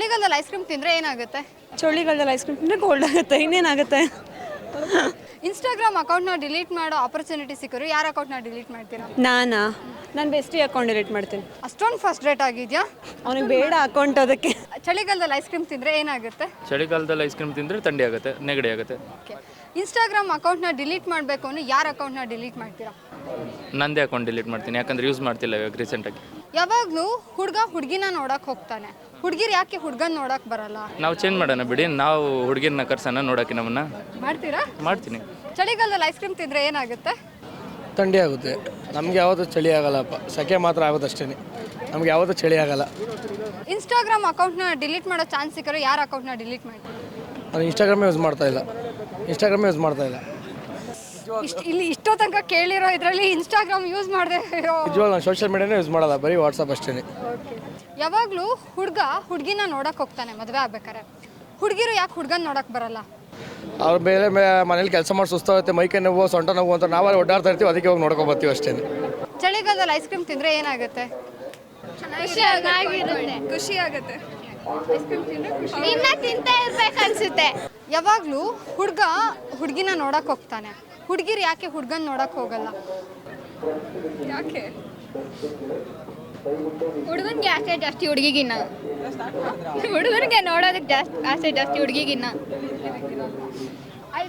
ಚಳಿಗಾಲದಲ್ಲಿ ice cream ತಿಂದರೆ ಏನಾಗುತ್ತೆ? ಚಳಿಗಾಲದಲ್ಲಿ ಐಸ್ ಕ್ರೀಮ್ ತಿಂದರೆ ಕೋಲ್ಡ್ ಆಗುತ್ತೆ ಇನ್ನೇನಾಗುತ್ತೆ? ಇನ್ಸ್ಟಾಗ್ರಾಮ್ ಅಕೌಂಟ್ನ ಡಿಲೀಟ್ ಮಾಡೋ ಆಪರ್ಚುನಿಟಿ ಸಿಕ್ಕರು ಯಾರ ಅಕೌಂಟ್ನ ಡಿಲೀಟ್ ಮಾಡ್ತೀರಾ? ನಾನಾ? ನಾನು ಬೆಸ್ಟಿ ಅಕೌಂಟ್ ಡಿಲೀಟ್ ಮಾಡ್ತೀನಿ. ಅಷ್ಟೊಂದು ಫಸ್ಟ್ ರೇಟ್ ಆಗಿದೆಯಾ? ಅವನಿಗೆ ಬೇಡ ಅಕೌಂಟ್ ಅದಕ್ಕೆ. ಚಳಿಗಾಲದಲ್ಲಿ ಐಸ್ ಕ್ರೀಮ್ ತಿಂದರೆ ಏನಾಗುತ್ತೆ? ಚಳಿಗಾಲದಲ್ಲಿ ಐಸ್ ಕ್ರೀಮ್ ತಿಂದರೆ ಥಂಡಿ ಆಗುತ್ತೆ ನೆಗಡಿ ಆಗುತ್ತೆ. ಓಕೆ ಇನ್ಸ್ಟಾಗ್ರಾಮ್ ಅಕೌಂಟ್ನ ಡಿಲೀಟ್ ಮಾಡಬೇಕು ಅಂದ್ರೆ ಯಾರ ಅಕೌಂಟ್ನ ಡಿಲೀಟ್ ಮಾಡ್ತೀರಾ? ನಂದೇ ಅಕೌಂಟ್ ಡಿಲೀಟ್ ಮಾಡ್ತೀನಿ ಯಾಕಂದ್ರೆ ಯೂಸ್ ಮಾಡ್ತಿಲ್ಲ ಇವಾಗ ರೀಸೆಂಟಾಗಿ ಯಾವಾಗಲೂ ಹುಡುಗ ಹುಡುಗಿನ ನೋಡಕ್ ಹೋಗ್ತಾನೆ. ಹುಡುಗಿರ್ ಯಾಕೆ ಹುಡುಗನ್ ನೋಡಕ್ ಬರಲ್ಲ? ನಾವು ಚೇಂಜ್ ಮಾಡೋಣ ಬಿಡಿ ನಾವು ಹುಡುಗಿನ ಕರ್ಸನ ನೋಡೋಕೆ ನಮ್ಮನ್ನ. ಮಾಡ್ತೀರಾ? ಮಾಡ್ತೀನಿ. ಚಳಿಗಾಲದಲ್ಲಿ ಐಸ್ ಕ್ರೀಮ್ ತಿಂದ್ರೆ ಏನಾಗುತ್ತೆ? ಥಂಡಿ ಆಗುತ್ತೆ. ನಮಗೆ ಯಾವುದು ಚಳಿ ಆಗಲ್ಲಪ್ಪ. ಸೆಕೆ ಮಾತ್ರ ಆಗೋದಷ್ಟೇ ನಮ್ಗೆ ಯಾವುದು ಚಳಿ ಆಗಲ್ಲ. ಇನ್ಸ್ಟಾಗ್ರಾಮ್ ಅಕೌಂಟ್ನ ಡಿಲೀಟ್ ಮಾಡೋ ಚಾನ್ಸ್ ಸಿಕ್ಕರೆ ಯಾರ ಅಕೌಂಟ್ನ ಡಿಲೀಟ್ ಮಾಡ್ತೀರಾ? ನಾನು ಇನ್ಸ್ಟಾಗ್ರಾಮ್ ಯೂಸ್ ಮಾಡ್ತಾ ಇಲ್ಲ. ಇನ್ಸ್ಟಾಗ್ರಾಮ್ ಯೂಸ್ ಮಾಡ್ತಾ ಇಲ್ಲ. ಇಷ್ಟು ಇಲ್ಲಿ ಇಷ್ಟೋ ತನಕ ಕೇಳಿರೋ ಇದರಲ್ಲಿ ಇನ್ಸ್ಟಾಗ್ರಾಮ್ ಯೂಸ್ ಮಾಡದೆ ಇರೋ ನಿಜವಾಗ್ಲೂ ನಾನು ಸೋಷಿಯಲ್ ಮೀಡಿಯಾನೇ ಯೂಸ್ ಮಾಡಲ್ಲ ಬರೀ ವಾಟ್ಸಪ್ ಅಷ್ಟೇ. ಯಾವಾಗಲೂ ಹುಡುಗ ಹುಡುಗಿನ ನೋಡಕ್ ಹೋಗ್ತಾನೆ ಮದುವೆ ಆಗ್ಬೇಕಾರೆ ಹುಡುಗಿರು ಯಾಕೆ ಹುಡುಗನ್ ನೋಡಕ್ ಬರಲ್ಲ? ಅವ್ರ ಮೇಲೆ ಮನೇಲಿ ಕೆಲಸ ಮಾಡಿ ಸುಸ್ತಾಗುತ್ತೆ ಮೈಕೈ ನೋವು ಸೊಂಟ ನೋವು ಅಂತ ನಾವಲ್ಲಿ ಓಡಾಡ್ತಾ ಇರ್ತೀವಿ ಅದಕ್ಕೆ ಹೋಗಿ ನೋಡ್ಕೊಂಡ್ ಬರ್ತೀವಿ ಅಷ್ಟೇ. ಚಳಿಗಾಲದಲ್ಲಿ ಐಸ್ ಕ್ರೀಮ್ ತಿಂದರೆ ಏನಾಗುತ್ತೆ? ಖುಷಿ ಆಗುತ್ತೆ. ಇನ್ನ ತಿಂತಾ ಇರ್ಬೇಕು ಅನ್ಸುತ್ತೆ. ಯಾವಾಗಲೂ ಹುಡುಗ ಹುಡುಗಿನ ನೋಡಕ್ ಹೋಗ್ತಾನೆ. ಹುಡುಗಿರು ಯಾಕೆ ಹುಡುಗನ್ ನೋಡಕ್ ಹೋಗಲ್ಲ? ಯಾಕೆ? ಹುಡುಗನ್ಗೆ ಆಸೆ ಜಾಸ್ತಿ ಹುಡುಗಿಗಿನ್ನ. ಹುಡುಗನಿಗೆ ನೋಡೋದಕ್ಕೆ ಜಾಸ್ತಿ ಆಸೆ ಜಾಸ್ತಿ ಹುಡುಗಿಗಿನ್ನ.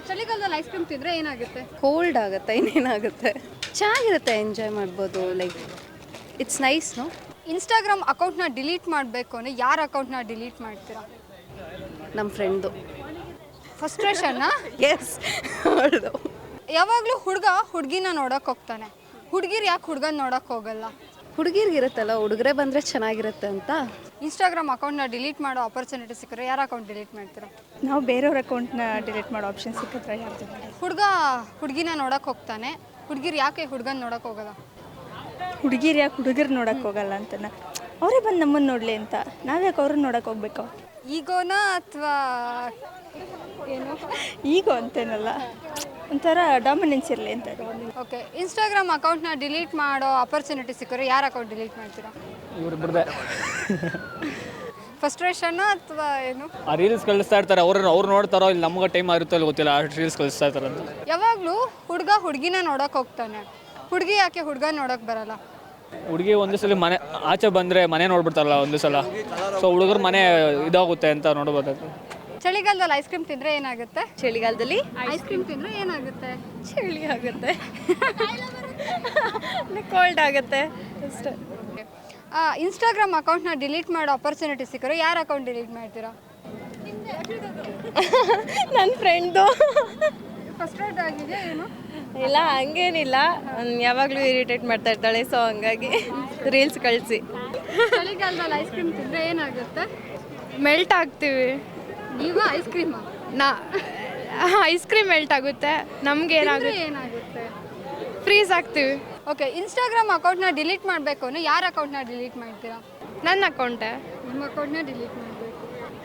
ಚಳಿಗಾಲದಲ್ಲಿ ಐಸ್ ಕ್ರೀಮ್ ತಿಂದ್ರೆ ಏನಾಗುತ್ತೆ? ಕೋಲ್ಡ್ ಆಗುತ್ತೆ ಇನ್ನೇನಾಗುತ್ತೆ? ಚೆನ್ನಾಗಿರುತ್ತೆ ಎಂಜಾಯ್ ಮಾಡ್ಬೋದು like it's nice no Instagram ಅಕೌಂಟ್ನ ಡಿಲೀಟ್ ಮಾಡಬೇಕು ಅಂದರೆ ಯಾರ ಅಕೌಂಟ್ನ ಡಿಲೀಟ್ ಮಾಡ್ತೀರಾ? ನಮ್ಮ ಫ್ರೆಂಡು ಫಸ್ಟ್ರೇಷನ್ನ ಎಸ್ ಹೌದು. ಯಾವಾಗಲೂ ಹುಡುಗ ಹುಡುಗಿನ ನೋಡೋಕೆ ಹೋಗ್ತಾನೆ. ಹುಡುಗಿರು ಯಾಕೆ ಹುಡುಗನ ನೋಡಕ್ ಹೋಗಲ್ಲ? ಹುಡುಗಿರ್ಗಿರುತ್ತಲ್ಲ ಹುಡುಗರೇ ಬಂದರೆ ಚೆನ್ನಾಗಿರುತ್ತೆ ಅಂತ? ಇನ್ಸ್ಟಾಗ್ರಾಮ್ ಅಕೌಂಟ್ನ ಡಿಲೀಟ್ ಮಾಡೋ ಆಪರ್ಚುನಿಟಿ ಸಿಕ್ಕರೆ ಯಾರ ಅಕೌಂಟ್ ಡಿಲೀಟ್ ಮಾಡ್ತೀರಾ? ನಾವು ಬೇರೆಯವ್ರ ಅಕೌಂಟ್ನ ಡಿಲೀಟ್ ಮಾಡೋ ಆಪ್ಷನ್ ಸಿಕ್ಕಿದ್ರೆ ಯಾರ್ದು ಹುಡುಗ ಹುಡುಗಿನ ನೋಡೋಕೆ ಹೋಗ್ತಾನೆ. ಹುಡುಗಿರು ಯಾಕೆ ಹುಡುಗನ ನೋಡೋಕೆ ಹೋಗಲ್ಲ? ಹುಡುಗಿರು ಯಾಕೆ ಹುಡುಗರು ನೋಡಕ್ಕೆ ಹೋಗಲ್ಲ ಅಂತ ಅವರೇ ಬಂದು ನಮ್ಮನ್ನು ನೋಡಲಿ ಅಂತ. ನಾವ್ಯಾಕೆ ಅವ್ರನ್ನ ನೋಡೋಕೆ ಹೋಗ್ಬೇಕು? ಈಗೋನಾ ಅಥವಾ ಏನು? ಈಗೋ ಅಂತೇನಲ್ಲ. ಒಂಥರ ಡಾಮಿನೆನ್ಸ್ ಇರಲಿ ಅಂತ ಓಕೆ ಇನ್ಸ್ಟಾಗ್ರಾಮ್ ಅಕೌಂಟ್ನ ಡಿಲೀಟ್ ಮಾಡೋ ಅಪರ್ಚುನಿಟಿ ಸಿಕ್ಕರೆ ಯಾರ ಅಕೌಂಟ್ ಡಿಲೀಟ್ ಮಾಡ್ತೀರಾ? ಇವ್ರಿಬ್ರದೇ. ಫ್ರಸ್ಟ್ರೇಷನ್ ಅಥವಾ ಏನು? ಆ ರೀಲ್ಸ್ ಕಳಿಸ್ತಾ ಇರ್ತಾರೆ ಅವ್ರನ್ನ ಅವ್ರು ನೋಡ್ತಾರೋ ಇಲ್ಲಿ ನಮ್ಗೆ ಟೈಮ್ ಆಗಿರುತ್ತೋ ಅಲ್ಲಿ ಗೊತ್ತಿಲ್ಲ ಆ ರೀಲ್ಸ್ ಕಳಿಸ್ತಾ ಇರ್ತಾರೆ ಅಂತ. ಯಾವಾಗಲೂ ಹುಡುಗ ಹುಡುಗಿನ ನೋಡಕ್ಕೆ ಹೋಗ್ತಾನೆ. ಹುಡುಗಿ ಯಾಕೆ ಹುಡುಗ ನೋಡಕ್ಕೆ ಬರಲ್ಲ? ಹುಡುಗಿ ಒಂದು ಸಲ ಮನೆ ಆಚೆ ಬಂದರೆ ಮನೆ ನೋಡ್ಬಿಡ್ತಾರಲ್ಲ ಒಂದು ಸಲ. ಸೊ ಹುಡುಗರ ಮನೆ ಇದಾಗುತ್ತೆ ಅಂತ ನೋಡ್ಬೋದಾಗುತ್ತೆ ಚಳಿಗಾಲದಲ್ಲಿ ಐಸ್ ಕ್ರೀಮ್ ತಿಂದ್ರೆ ಏನಾಗುತ್ತೆ? ಚಳಿಗಾಲದಲ್ಲಿ ಐಸ್ ಕ್ರೀಮ್ ತಿಂದ್ರೆ ಏನಾಗುತ್ತೆ? ಚಳಿ ಆಗುತ್ತೆ. ಕೋಲ್ಡ್ ಆಗುತ್ತೆ. ಅಷ್ಟೇ. ಇನ್ಸ್ಟಾಗ್ರಾಮ್ ಅಕೌಂಟ್ನ ಡಿಲೀಟ್ ಮಾಡೋ ಅಪರ್ಚುನಿಟಿ ಸಿಕ್ಕರು ಯಾರ ಅಕೌಂಟ್ ಡಿಲೀಟ್ ಮಾಡ್ತೀರಾ? ನನ್ನ ಫ್ರೆಂಡ್ದು ಫಸ್ಟ್ರೇಟ್ ಆಗಿದೆ ಏನು? ಇಲ್ಲ ಹಂಗೇನಿಲ್ಲ. ಯಾವಾಗಲೂ ಇರಿಟೇಟ್ ಮಾಡ್ತಾ ಇರ್ತಾಳೆ ಸೊ ಹಂಗಾಗಿ ರೀಲ್ಸ್ ಕಳಿಸಿ. ಚಳಿಗಾಲದಲ್ಲಿ ಐಸ್ ಕ್ರೀಮ್ ತಿಂದ್ರೆ ಏನಾಗುತ್ತೆ? ಮೆಲ್ಟ್ ಆಗ್ತೀವಿ. ನೀವು ಐಸ್ ಕ್ರೀಮ್ ನಾ ಐಸ್ ಕ್ರೀಮ್ ಮೆಲ್ಟ್ ಆಗುತ್ತೆ. ನಮ್ಗೆ ಏನಾಗುತ್ತೆ? ಏನಾಗುತ್ತೆ? ಫ್ರೀಸ್ ಆಗ್ತೀವಿ. ಓಕೆ ಇನ್ಸ್ಟಾಗ್ರಾಮ್ ಅಕೌಂಟ್ನ ಡಿಲೀಟ್ ಮಾಡಬೇಕು ಅಂದ್ರೆ ಯಾರ ಅಕೌಂಟ್ನ ಡಿಲೀಟ್ ಮಾಡ್ತೀರಾ? ನನ್ನ ಅಕೌಂಟ್ ನಿಮ್ಮ ಅಕೌಂಟ್ನ ಡಿಲೀಟ್ ಮಾಡಬೇಕು.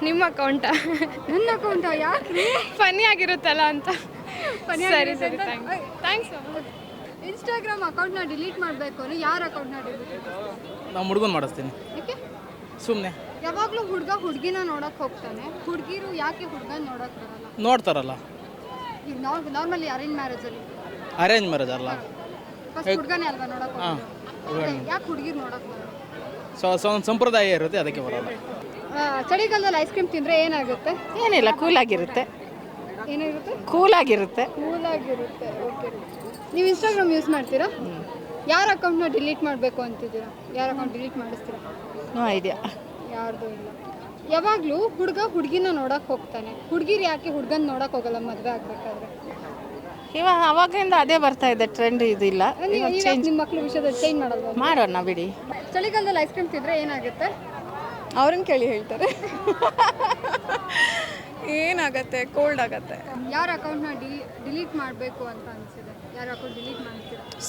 ನಿಮ್ಮ ಅಕೌಂಟ್ ನನ್ನ ಅಕೌಂಟ್ ಯಾಕೆ? ಫನ್ನಿ ಆಗಿರುತ್ತಲ್ಲ ಅಂತ. ಸರಿ ಸರಿ? ಥ್ಯಾಂಕ್ಸ್ ಇನ್ಸ್ಟಾಗ್ರಾಮ್ ಅಕೌಂಟ್ನ ಡಿಲೀಟ್ ಮಾಡಬೇಕು ಅಂದ್ರೆ ಯಾರ ಅಕೌಂಟ್ನ ಡಿಲೀಟ್ ನಾವು ಹುಡುಗನ್ ಮಾಡಿಸ್ತೀನಿ. ಓಕೆ ಸುಮ್ಮನೆ ಯಾವಾಗಲೂ ಹುಡುಗ ಹುಡುಗಿನ ನೋಡಕ್ ಹೋಗ್ತಾನೆ. ಹುಡುಗಿರು ಯಾಕೆ ಹುಡುಗನ ನೋಡಕ್ ಬರಲ್ಲ? ನೋಡ್ತಾರಲ್ಲ. ಈಗ ನಾರ್ಮಲಿ ಅರೇಂಜ್ ಮ್ಯಾರೇಜಲ್ಲಿ ಅರೇಂಜ್ ಮ್ಯಾರೇಜ್ ಅಲ್ಲ? ಫಸ್ಟ್ ಹುಡುಗನೇ ಅಲ್ವಾ ನೋಡಕ್ ಹಾಂ. ಯಾಕೆ ಹುಡುಗಿರು ನೋಡಕ್ ಬರಲ್ಲ? ಸೊ ಸೊ ಒಂದು ಸಂಪ್ರದಾಯ ಇರುತ್ತೆ ಅದಕ್ಕೆ ಬರಲ್ಲ. ಆ, ಚಳಿಗಾಲದಲ್ಲಿ ಐಸ್ ಕ್ರೀಮ್ ತಿಂದ್ರೆ ಏನಾಗುತ್ತೆ? ಏನಿಲ್ಲ ಕೂಲ್ ಆಗಿರುತ್ತೆ ಏನಾಗುತ್ತೆ ಕೂಲ್ ಆಗಿರುತ್ತೆ ಕೂಲ್ ಆಗಿರುತ್ತೆ ಓಕೆ ನೀವು ಇನ್ಸ್ಟಾಗ್ರಾಮ್ ಯೂಸ್ ಮಾಡ್ತೀರಾ? ಯಾರ ಅಕೌಂಟ್ನ ಡಿಲೀಟ್ ಮಾಡಬೇಕು ಅಂತಿದ್ದೀರಾ? ಯಾರ ಅಕೌಂಟ್ ಡಿಲೀಟ್ ಮಾಡಿಸ್ತೀರಾ? ನೋ ಐಡಿಯಾ ಯಾರ್ದು ಇಲ್ಲ. ಯಾವಾಗಲೂ ಹುಡುಗ ಹುಡುಗಿನ ನೋಡಕ್ ಹೋಗ್ತಾನೆ. ಹುಡುಗಿರು ಯಾಕೆ ಹುಡುಗನ ನೋಡಕ್ ಹೋಗಲ್ಲ ಮದುವೆ ಆಗ್ಬೇಕಾದ್ರೆ? ಇವಾಗ ಅವಾಗಿಂದ ಅದೇ ಬರ್ತಾ ಇದೆ ಟ್ರೆಂಡ್ ಇದಿಲ್ಲ ನಿಮ್ಮ ಮಕ್ಳು ವಿಷಯದಲ್ಲಿ ಚೇಂಜ್ ಮಾಡಲ್ವಾ? ಮಾಡೋಣ ಬಿಡಿ. ಚಳಿಗಾಲದಲ್ಲಿ ಐಸ್ ಕ್ರೀಮ್ ತಿಂದ್ರೆ ಏನಾಗುತ್ತೆ? ಅವ್ರನ್ನ ಕೇಳಿ ಹೇಳ್ತಾರೆ. ಏನಾಗತ್ತೆ? ಕೋಲ್ಡ್ ಆಗತ್ತೆ. ಯಾರ ಅಕೌಂಟ್ನ ನ ಡಿಲೀಟ್ ಮಾಡಬೇಕು ಅಂತ ಅನಿಸಿದೆ. ಯಾರ ಅಕೌಂಟ್ ಡಿಲೀಟ್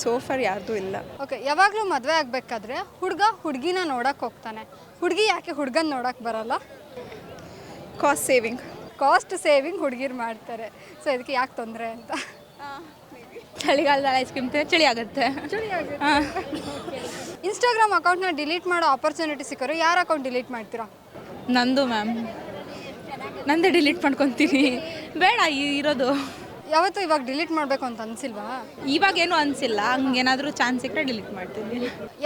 ಸೋಫರ್ ಯಾರ್ದು ಇಲ್ಲ. ಓಕೆ ಯಾವಾಗಲೂ ಮದುವೆ ಆಗಬೇಕಾದ್ರೆ ಹುಡುಗ ಹುಡುಗಿನ ನೋಡಕ್ ಹೋಗ್ತಾನೆ. ಹುಡುಗಿ ಯಾಕೆ ಹುಡುಗನ ನೋಡಕ್ ಬರಲ್ಲ? ಕಾಸ್ಟ್ ಸೇವಿಂಗ್ ಕಾಸ್ಟ್ ಸೇವಿಂಗ್ ಹುಡುಗಿರು ಮಾಡ್ತಾರೆ. ಸೊ ಇದಕ್ಕೆ ಯಾಕೆ ತೊಂದರೆ ಅಂತ? ಚಳಿಗಾಲದಲ್ಲಿ ಐಸ್ ಕ್ರೀಮ್ ಚಳಿ ಆಗುತ್ತೆ. ಇನ್ಸ್ಟಾಗ್ರಾಮ್ ಅಕೌಂಟ್ನ ಡಿಲೀಟ್ ಮಾಡೋ ಆಪರ್ಚುನಿಟಿ ಸಿಕ್ಕರು ಯಾರ ಅಕೌಂಟ್ ಡಿಲೀಟ್ ಮಾಡ್ತೀರಾ? ನಂದು ಮ್ಯಾಮ್ ನಂದೇ ಡಿಲೀಟ್ ಮಾಡ್ಕೊತೀನಿ. ಬೇಡ ಇರೋದು. ಯಾವತ್ತು ಇವಾಗ ಡಿಲೀಟ್ ಮಾಡಬೇಕು ಅಂತ ಅನ್ಸಿಲ್ವಾ? ಇವಾಗೇನು ಅನಿಸಿಲ್ಲ ಹಂಗೇನಾದರೂ ಚಾನ್ಸ್ ಸಿಕ್ಕರೆ ಡಿಲೀಟ್ ಮಾಡ್ತೀನಿ.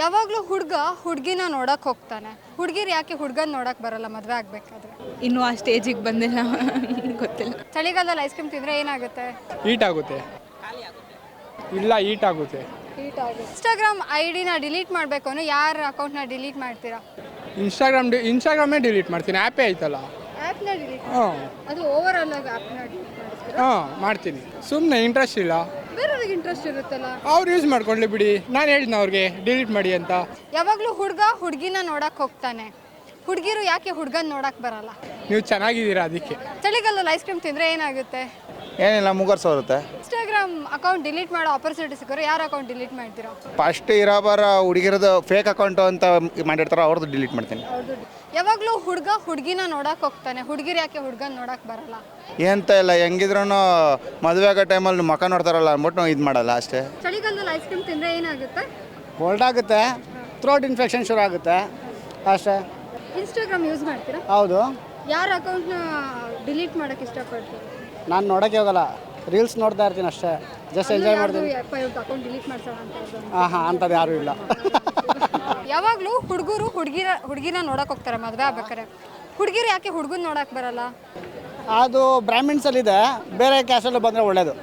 ಯಾವಾಗಲೂ ಹುಡುಗ ಹುಡ್ಗಿನ ನೋಡಕ್ ಹೋಗ್ತಾನೆ. ಹುಡುಗಿರು ಯಾಕೆ ಹುಡ್ಗನ್ ನೋಡಕ್ ಬರಲ್ಲ ಮದುವೆ ಆಗ್ಬೇಕಾದ್ರೆ? ಇನ್ನು ಆ ಸ್ಟೇಜಿಗೆ ಬಂದಿಲ್ಲ ಗೊತ್ತಿಲ್ಲ. ಚಳಿಗಾಲದಲ್ಲಿ ಐಸ್ ಕ್ರೀಮ್ ತಿಂದ್ರೆ ಏನಾಗುತ್ತೆ? ಈಟ್ ಆಗುತ್ತೆ. ಇಲ್ಲ ಈಟ್ ಆಗುತ್ತೆ. ಇನ್ಸ್ಟಾಗ್ರಾಮ್ ಐ ಡಿನ ಡಿಲೀಟ್ ಮಾಡಬೇಕು ಅಂದ್ರೆ ಯಾರ ಅಕೌಂಟ್ನ ಡಿಲೀಟ್ ಮಾಡ್ತೀರಾ? ಇನ್ಸ್ಟಾಗ್ರಾಮ್ ಇನ್ಸ್ಟಾಗ್ರಾಮೇ ಡಿಲೀಟ್ ಮಾಡ್ತೀನಿ. ಆ್ಯಪೇ ಐತಲ್ಲ? ಆ್ಯಪ್ನ ಡಿಲೀಟ್ ಹಾಂ. ಅದು ಓವರ್ ಆಲ್ ಆಗಿ ಆ್ಯಪ್ನ ಹಾಂ ಮಾಡ್ತೀನಿ. ಸುಮ್ಮನೆ ಇಂಟ್ರೆಸ್ಟ್ ಇಲ್ಲ. ಬೇರೆಯವ್ರಿಗೆ ಇಂಟ್ರೆಸ್ಟ್ ಇರುತ್ತಲ್ಲ? ಅವ್ರು ಯೂಸ್ ಮಾಡ್ಕೊಳ್ಳಿ ಬಿಡಿ. ನಾನು ಹೇಳಿದ್ನ ಅವ್ರಿಗೆ ಡಿಲೀಟ್ ಮಾಡಿ ಅಂತ. ಯಾವಾಗಲೂ ಹುಡುಗ ಹುಡುಗಿನ ನೋಡಕ್ ಹೋಗ್ತಾನೆ. ಹುಡುಗಿರು ಯಾಕೆ ಹುಡುಗನ್ ನೋಡಕ್ ಬರಲ್ಲ? ನೀವು ಚೆನ್ನಾಗಿದ್ದೀರಾ ಅದಕ್ಕೆ? ಚಳಿಗಾಲದಲ್ಲಿ ಐಸ್ ಕ್ರೀಮ್ ತಿಂದ್ರೆ ಏನಾಗುತ್ತೆ? ಏನಿಲ್ಲ ಮುಗರ್ಸ ಬರುತ್ತೆ. ಇನ್ಸ್ಟಾಗ್ರಾಮ್ ಅಕೌಂಟ್ ಡಿಲೀಟ್ ಮಾಡೋ ಆಪರ್ಚುನಿಟಿ ಸಿಕ್ಕರೆ ಯಾರ ಅಕೌಂಟ್ ಡಿಲೀಟ್ ಮಾಡ್ತೀರಾ? ಫಸ್ಟ್ ಬರೋ ಹುಡುಗಿರದು ಫೇಕ್ ಅಕೌಂಟ್ ಅಂತ ಮಾಡಿರ್ತಾರೋ ಅವ್ರದ್ದು ಡಿಲೀಟ್ ಮಾಡ್ತೀನಿ. ಯಾವಾಗಲೂ ಹುಡುಗ ಹುಡುಗಿನ ನೋಡಕ್ ಹೋಗ್ತಾನೆ. ಹುಡುಗಿರು ಯಾಕೆ ಹುಡುಗನ್ ನೋಡಕ್ ಬರಲ್ಲ? ಎಂತ ಇಲ್ಲ ಹೆಂಗಿದ್ರು ಮದುವೆ ಆಗೋ ಟೈಮಲ್ಲಿ ಮಕ ನೋಡ್ತಾರಲ್ಲ ಅಂದ್ಬಿಟ್ಟು ಇದು ಮಾಡಲ್ಲ ಅಷ್ಟೇ. ಚಳಿಗಾಲದಲ್ಲಿ ಐಸ್ ಕ್ರೀಮ್ ತಿಂದ್ರೆ ಏನಾಗುತ್ತೆ? ಕೋಲ್ಡ್ ಆಗುತ್ತೆ ಥ್ರೋಟ್ ಇನ್ಫೆಕ್ಷನ್ ಶುರು ಆಗುತ್ತೆ ಅಷ್ಟೇ. ಇನ್ಸ್ಟಾಗ್ರಾಮ್ ಯೂಸ್ ಮಾಡ್ತೀರಾ? ಹೌದು. ಯಾರ ಅಕೌಂಟ್ನ ಡಿಲೀಟ್ ಮಾಡಕ್ ಇಷ್ಟಪಡ್ತೀರಾ? ನಾನು ನೋಡೋಕ್ಕೆ ಹೋಗಲ್ಲ ರೀಲ್ಸ್ ನೋಡ್ತಾ ಇರ್ತೀನಿ ಅಷ್ಟೇ. ಜಸ್ಟ್ ಎಂಜಾಯ್ ಮಾಡ್ತೀನಿ. ಅಕೌಂಟ್ ಡಿಲೀಟ್ ಮಾಡ್ಸೋಣ ಅಂತ. ಹಾಂ ಹಾಂ ಅಂಥದ್ದು ಯಾರೂ ಇಲ್ಲ. ಯಾವಾಗಲೂ ಹುಡುಗರು ಹುಡುಗಿರ ಹುಡುಗಿನ ನೋಡಕ್ ಹೋಗ್ತಾರೆ ಮದುವೆ ಆಗ್ಬೇಕಾರೆ ಹುಡುಗಿರು ಯಾಕೆ ಹುಡುಗನ್ ನೋಡಕ್ ಬರಲ್ಲ? ಅದು ಬ್ರಾಹ್ಮಿಣ್ಸಲ್ಲಿದೆ, ಬೇರೆ ಕ್ಯಾಸ್ಟಲ್ಲಿ ಬಂದರೆ ಒಳ್ಳೆಯದು